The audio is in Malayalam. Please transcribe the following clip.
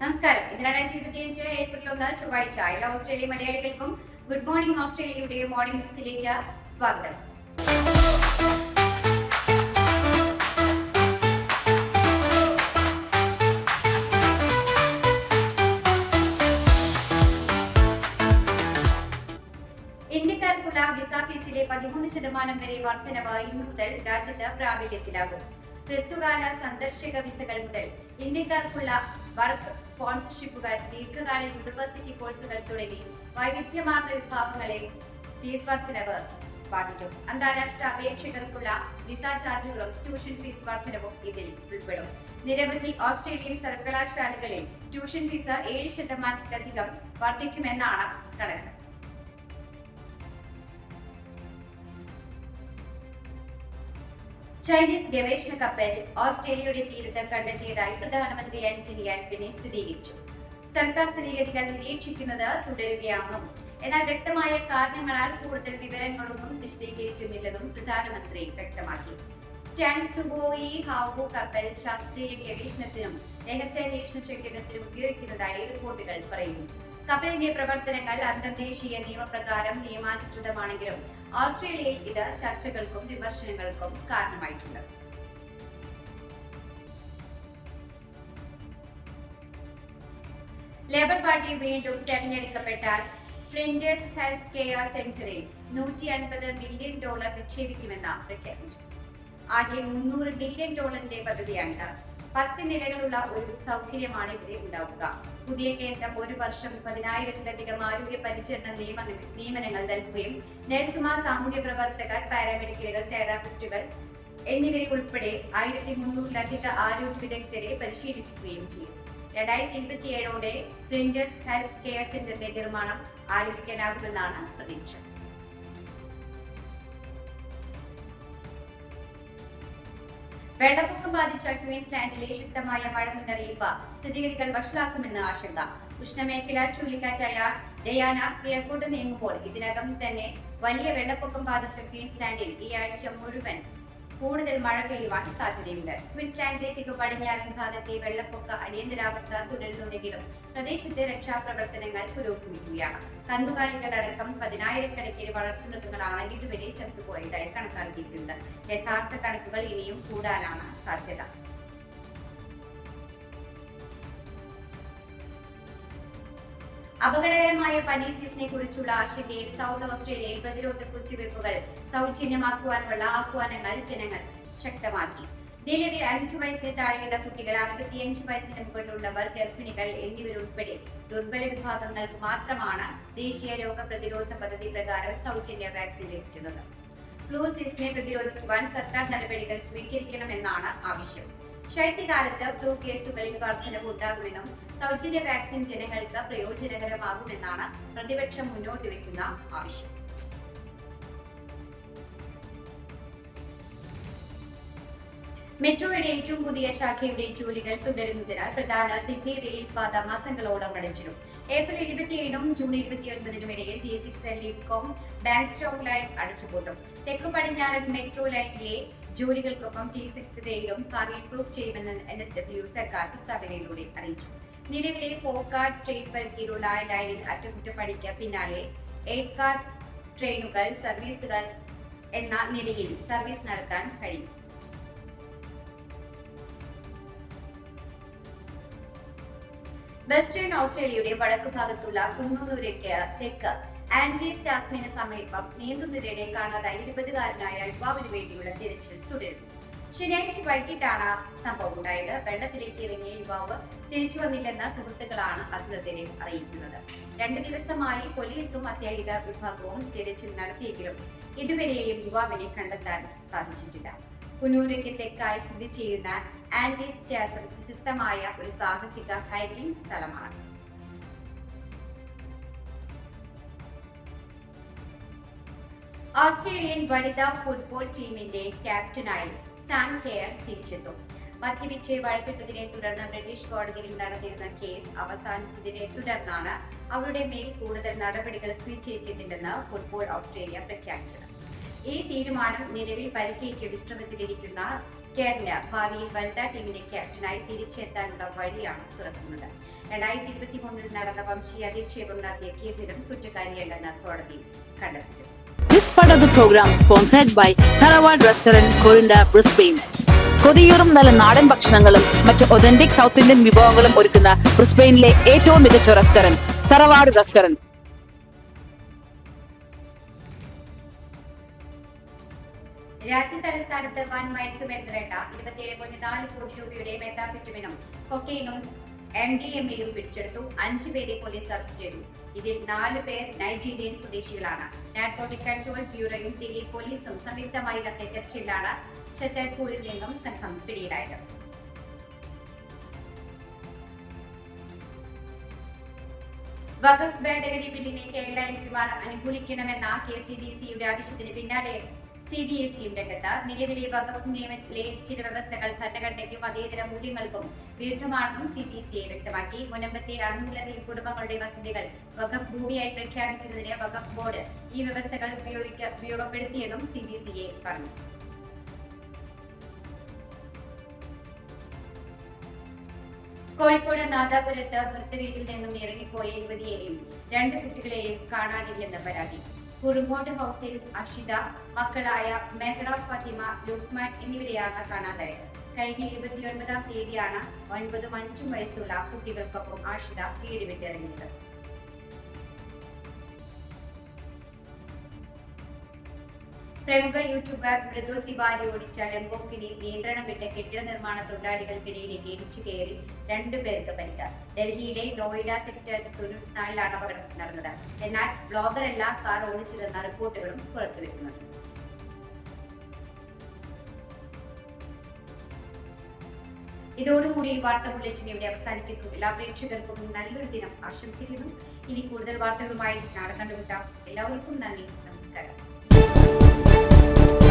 നമസ്കാരം. ഇന്ന് രണ്ടായിരത്തി ഇരുപത്തിയഞ്ച് ഏപ്രിൽ ഒന്ന് ചൊവ്വാഴ്ച എല്ലാ ഓസ്ട്രേലിയ മലയാളികൾക്കും ഗുഡ് മോർണിംഗ് ഓസ്ട്രേലിയയുടെ മോർണിംഗ് ന്യൂസിലേക്ക് സ്വാഗതം. ഇന്ത്യക്കാർക്കുള്ള വിസ ഫീസിലെ പതിമൂന്ന് ശതമാനം വരെ വർധനവ് ഇന്നു മുതൽ രാജ്യത്ത് പ്രാബല്യത്തിലാകും. ഹ്രസ്വകാല സന്ദർശക വിസകൾ മുതൽ ഇന്ത്യക്കാർക്കുള്ള വർക്ക് സ്പോൺസർഷിപ്പുകൾ ദീർഘകാല യൂണിവേഴ്സിറ്റി കോഴ്സുകൾ തുടങ്ങി വൈവിധ്യമാർന്ന വിഭാഗങ്ങളെ ഫീസ് വർധനവ് ബാധിക്കും. അന്താരാഷ്ട്ര അപേക്ഷകർക്കുള്ള വിസ ചാർജുകളും ട്യൂഷൻ ഫീസ് വർധനവും ഇതിൽ ഉൾപ്പെടും. നിരവധി ഓസ്ട്രേലിയൻ സർവകലാശാലകളിൽ ട്യൂഷൻ ഫീസ് ഏഴ് ശതമാനത്തിലധികം വർദ്ധിക്കുമെന്നാണ് കണക്ക്. ചൈനീസ് ഗവേഷണ കപ്പൽ ഓസ്ട്രേലിയയുടെ തീരത്ത് കണ്ടെത്തിയതായി പ്രധാനമന്ത്രി ആന്റണി ആൽബിനെ സ്ഥിരീകരിച്ചു. സർക്കാർ സ്ഥിതിഗതികൾ നിരീക്ഷിക്കുന്നത് തുടരുകയാണെന്നും എന്നാൽ വ്യക്തമായ കാരണങ്ങളാൽ കൂടുതൽ വിവരങ്ങളൊന്നും വിശദീകരിക്കുന്നില്ലെന്നും പ്രധാനമന്ത്രി വ്യക്തമാക്കി. ടാൻസുബോയി ഹാവു കപ്പൽ ശാസ്ത്രീയ ഗവേഷണത്തിനും രഹസ്യാന്വേഷണ ശേഖരണത്തിനും ഉപയോഗിക്കുന്നതായി റിപ്പോർട്ടുകൾ പറയുന്നു. കപ്പലിന്റെ പ്രവർത്തനങ്ങൾ അന്തർദേശീയ നിയമപ്രകാരം നിയമാനുസൃതമാണെങ്കിലും ഓസ്ട്രേലിയയിൽ ഇത് ചർച്ചകൾക്കും വിമർശനങ്ങൾക്കും കാരണമായിട്ടുണ്ട്. ലേബർ പാർട്ടി വീണ്ടും തെരഞ്ഞെടുക്കപ്പെട്ടാൽ ഫ്ലിൻഡേഴ്സ് ഹെൽത്ത് കെയർ സെന്ററിൽ നൂറ്റി അൻപത് മില്യൺ ഡോളർ നിക്ഷേപിക്കുമെന്ന് പ്രഖ്യാപിച്ചു. ആകെ മുന്നൂറ് ബില്യൺ ഡോളറിന്റെ പദ്ധതിയാണിത്. പത്ത് നിലകളുള്ള ഒരു സൗകര്യമാണ് ഇവിടെ ഉണ്ടാവുക. പുതിയ കേന്ദ്രം ഒരു വർഷം പതിനായിരത്തിലധികം ആരോഗ്യ പരിചരണ നിയമ നിയമനങ്ങൾ നൽകുകയും നഴ്സുമാർ സാമൂഹ്യ പ്രവർത്തകർ പാരാമെഡിക്കലുകൾ തെറാപ്പിസ്റ്റുകൾ എന്നിവരെ ഉൾപ്പെടെ ആയിരത്തി മുന്നൂറിലധികം ആരോഗ്യ വിദഗ്ധരെ പരിശീലിപ്പിക്കുകയും ചെയ്യും. രണ്ടായിരത്തി ഇരുപത്തിയേഴോടെ ഫ്ലിൻഡേഴ്സ് ഹെൽത്ത് കെയർ സെന്ററിന്റെ നിർമ്മാണം ആരംഭിക്കാനാകുമെന്നാണ് പ്രതീക്ഷ. വെള്ളപ്പൊക്കം ബാധിച്ച ക്വീൻസ്ലാൻഡിലെ ശക്തമായ മഴ മുന്നറിയിപ്പ് സ്ഥിതിഗതികൾ വഷളാക്കുമെന്ന് ആശങ്ക. ഉഷ്ണമേഖല ചുഴലിക്കാറ്റായ ഡയാന കിഴക്കോട്ട് നീങ്ങുമ്പോൾ ഇതിനകം തന്നെ വലിയ വെള്ളപ്പൊക്കം ബാധിച്ച ക്വീൻസ്ലാൻഡിൽ ഈ ആഴ്ച മുഴുവൻ കൂടുതൽ മഴ പെയ്യുവാൻ സാധ്യതയുണ്ട്. ക്വിൻസ്ലാൻഡിലെ തെക്ക് പടിഞ്ഞാറൻ ഭാഗത്തെ വെള്ളപ്പൊക്ക അടിയന്തരാവസ്ഥ തുടരുന്നുണ്ടെങ്കിലും പ്രദേശത്തെ രക്ഷാപ്രവർത്തനങ്ങൾ പുരോഗമിക്കുകയാണ്. കന്നുകാലികളടക്കം പതിനായിരക്കണക്കിന് വളർത്തുമൃഗങ്ങളാണ് ഇതുവരെ ചത്തുപോയതായി കണക്കാക്കിയിട്ടുണ്ട്. യഥാർത്ഥ കണക്കുകൾ ഇനിയും കൂടാനാണ് സാധ്യത. അപകടകരമായ പനി സീസണിനെ കുറിച്ചുള്ള ആശങ്കയിൽ സൗത്ത് ഓസ്ട്രേലിയയിൽ പ്രതിരോധ കുത്തിവയ്പ്പുകൾ സൗജന്യമാക്കുവാനുള്ള ആഹ്വാനങ്ങൾ ജനങ്ങൾ ശക്തമാക്കി. നിലവിൽ അഞ്ചു വയസ്സിന് താഴെയുള്ള കുട്ടികൾ അറുപത്തിയഞ്ച് വയസ്സിന് മുകളിലുള്ളവർ ഗർഭിണികൾ എന്നിവരുൾപ്പെടെ ദുർബല വിഭാഗങ്ങൾക്ക് മാത്രമാണ് ദേശീയ രോഗപ്രതിരോധ പദ്ധതി പ്രകാരം സൗജന്യ വാക്സിൻ ലഭിക്കുന്നത്. ഫ്ലൂ സീസണിനെ പ്രതിരോധിക്കുവാൻ സർക്കാർ നടപടികൾ സ്വീകരിക്കണമെന്നാണ് ആവശ്യം. ശൈത്യകാലത്ത് ഫ്ലൂ കേസുകളിൽ വർധനവ് ഉണ്ടാകുമെന്നും സൗജന്യ വാക്സിൻ ജനങ്ങൾക്ക് പ്രയോജനകരമാകുമെന്നാണ് പ്രതിപക്ഷം മുന്നോട്ട് വെക്കുന്ന ആവശ്യം. മെട്രോയുടെ ഏറ്റവും പുതിയ ശാഖയുടെ ജോലികൾ തുടരുന്നതിനാൽ പ്രധാന സിഡ്നി റെയിൽപാത മാസങ്ങളോളം അടച്ചിടും. ഏപ്രിൽ ഇരുപത്തിയേഴിനും ജൂൺ ഇരുപത്തിയൊൻപതിനും ഇടയിൽ G six L ലിപ്കോം bank stock line അടച്ചുപൂട്ടും. തെക്കു പടിഞ്ഞാറൻ മെട്രോ ലൈനിലെ ജോലികൾക്കൊപ്പം ടി സിക്സ് റെയിലും കാറിൽ പ്രൂഫ് ചെയ്യുമെന്ന് എൻ എസ് ഡബ്ല്യു സർക്കാർ പ്രസ്താവനയിലൂടെ അറിയിച്ചു. നിലവിലെ ഫോർ കാർ ട്രെയിൻ പരിധിയിലുള്ള ലൈനിൽ അറ്റകുറ്റപ്പണിക്ക് പിന്നാലെ എയ്റ്റ് കാർ ട്രെയിനുകൾ സർവീസുകൾ എന്ന നിലയിൽ സർവീസ് നടത്താൻ കഴിയും. വെസ്റ്റേൺ ഓസ്ട്രേലിയയുടെ വടക്കു ഭാഗത്തുള്ള കുന്നൂരയ്ക്ക് തെക്ക് ആന്റീസ് ജാസ്മിന് സമീപം നീന്തുന്നതിനിടെ കാണാതായ ഇരുപതുകാരനായ യുവാവിന് വേണ്ടിയുള്ള തിരച്ചിൽ തുടരുന്നു. ശനിയാഴ്ച വൈകിട്ടാണ് സംഭവം ഉണ്ടായത്. വെള്ളത്തിലേക്ക് ഇറങ്ങിയ യുവാവ് തിരിച്ചു വന്നില്ലെന്ന സുഹൃത്തുക്കളാണ് അധികൃതരെ അറിയിക്കുന്നത്. രണ്ടു ദിവസമായി പോലീസും അത്യാഹിത വിഭാഗവും തിരച്ചിൽ നടത്തിയെങ്കിലും ഇതുവരെയും യുവാവിനെ കണ്ടെത്താൻ സാധിച്ചിട്ടില്ല. കുനൂരയ്ക്ക് തെക്കായി സ്ഥിതി ചെയ്യുന്ന ആന്റീസ് ചാസർ പ്രശസ്തമായ ഒരു സാഹസിക ഹൈക്കിംഗ് സ്ഥലമാണ്. ഓസ്ട്രേലിയൻ വനിതാ ഫുട്ബോൾ ടീമിന്റെ ക്യാപ്റ്റനായി സാം കെയർ തിരിച്ചെത്തും. മദ്യപിച്ച് വഴക്കിട്ടതിനെ തുടർന്ന് ബ്രിട്ടീഷ് കോടതിയിൽ നടന്നിരുന്ന കേസ് അവസാനിച്ചതിനെ തുടർന്നാണ് അവരുടെ മേൽ കൂടുതൽ നടപടികൾ സ്വീകരിക്കുന്നില്ലെന്ന് ഫുട്ബോൾ ഓസ്ട്രേലിയ പ്രഖ്യാപിച്ചത്. ഈ തീരുമാനം നിലവിൽ പരിക്കേറ്റ് വിശ്രമത്തിലിരിക്കുന്ന കേരള ഭാവിയിൽ വനിതാ ടീമിന്റെ ക്യാപ്റ്റനായി തിരിച്ചെത്താനുള്ള വഴിയാണ് തുറക്കുന്നത്. രണ്ടായിരത്തി ഇരുപത്തി മൂന്നിൽ നടന്ന വംശീയ അധിക്ഷേപം നടത്തിയ കേസിലും കുറ്റക്കാരിയല്ലെന്ന് കോടതി കണ്ടെത്തി This part of the program sponsored by Tharawad Restaurant, Corinda, Brisbane. കൊതിയൂറും നല്ല നാടൻ ഭക്ഷണങ്ങളും മറ്റ് ഒതന്റിക് സൗത്ത് ഇന്ത്യൻ വിഭവങ്ങളും ഒരുക്കുന്ന ബ്രിസ്ബെയിനിലെ ഏറ്റവും മികച്ച റെസ്റ്റോറന്റ് തറവാട് റെസ്റ്റോറന്റ് രാജ്യ തലസ്ഥാനത്ത് വൻ മയക്കുമരുന്ന് വേണ്ട ഇരുപത്തിയേഴ് പോയിന്റ് നാല് കോടി രൂപയുടെ മെത്താഫിറ്റമിനും കൊക്കെയിനും എം ഡി എം എയും പിടിച്ചെടുത്തു. അഞ്ചു പേരെ പോലീസ് അറസ്റ്റ് ചെയ്തു. ഇതിൽ നാല് പേർ നൈജീരിയൻ സ്വദേശികളാണ്. നാർക്കോട്ടിക് കൺട്രോൾ ബ്യൂറോയും ദില്ലി പോലീസും സംയുക്തമായി നടത്തിയ തെരച്ചിലാണ് ഛത്തർപൂരിൽ നിന്നും സംഘം പിടിയിലായത്. വഖഫ് ഭേദഗതി ബില്ലിനെ കേരള എം പിമാർ അനുകൂലിക്കണമെന്ന കെ സി ബി സിയുടെ ആവശ്യത്തിന് പിന്നാലെ സി ബി എസ് ഇയും രംഗത്ത് നിലവിലെ വകുപ്പ് നിയമത്തിലെ ചില വ്യവസ്ഥകൾ ഭരണഘടനയ്ക്കും മതേതര മൂല്യങ്ങൾക്കും വിരുദ്ധമാണെന്നും സി ബി എസ് ഐ വ്യക്തമാക്കി. മുനമ്പത്തെ അറുന്നൂറിലധികം കുടുംബങ്ങളുടെ വസതികൾ വഖഫ് ഭൂമിയായി പ്രഖ്യാപിക്കുന്നതിന് വഖഫ് ബോർഡ് ഈ വ്യവസ്ഥകൾ ഉപയോഗിക്ക ഉപയോഗപ്പെടുത്തിയെന്നും സി ബി എസ് ഐ പറഞ്ഞു. കോഴിക്കോട് നാദാപുരത്ത് ഭർത്തവീട്ടിൽ നിന്നും ഇറങ്ങിപ്പോയ യുവതിയെയും രണ്ട് കുട്ടികളെയും കാണാനില്ലെന്ന് പരാതി. കുറുങ്ങോട് ഹൗസിൽ അഷിത മക്കളായ മെഹ്റ ഫത്തിമ ലുക്മാൻ എന്നിവരെയാണ് കാണാതായത്. കഴിഞ്ഞ ഇരുപത്തിയൊൻപതാം തീയതിയാണ് ഒൻപതും അഞ്ചും വയസ്സുള്ള കുട്ടികൾക്കൊപ്പം ആഷിത വീട് വിട്ടിറങ്ങിയത്. പ്രമുഖ യൂട്യൂബർ മൃദുൽ തിവാരി ഓടിച്ച ലംബോക്കിനി നിയന്ത്രണം വിട്ട കെട്ടിട നിർമ്മാണ തൊഴിലാളികൾക്കിടയിലേക്ക് ഇടിച്ചു കയറി രണ്ടുപേർക്ക് പരിക്ക് ഡൽഹിയിലെ നോയിഡ സെക്ടർ തൊണ്ണൂറ്റിനാലിലാണ് അപകടം നടന്നത്. എന്നാൽ ബ്ലോഗറല്ല കാർ ഓടിച്ചതെന്ന റിപ്പോർട്ടുകളും പുറത്തുവരുന്നുണ്ട്. ഇതോടുകൂടി വാർത്താ ബുള്ളറ്റിൻ ഇവിടെ അവസാനിക്കുന്നു എല്ലാ പ്രേക്ഷകർക്കും നല്ലൊരു ദിനം ആശംസിക്കുന്നു. ഇനി കൂടുതൽ വാർത്തകളുമായി നാളെ കണ്ടുമുട്ടാം. എല്ലാവർക്കും നന്ദി. നമസ്കാരം. you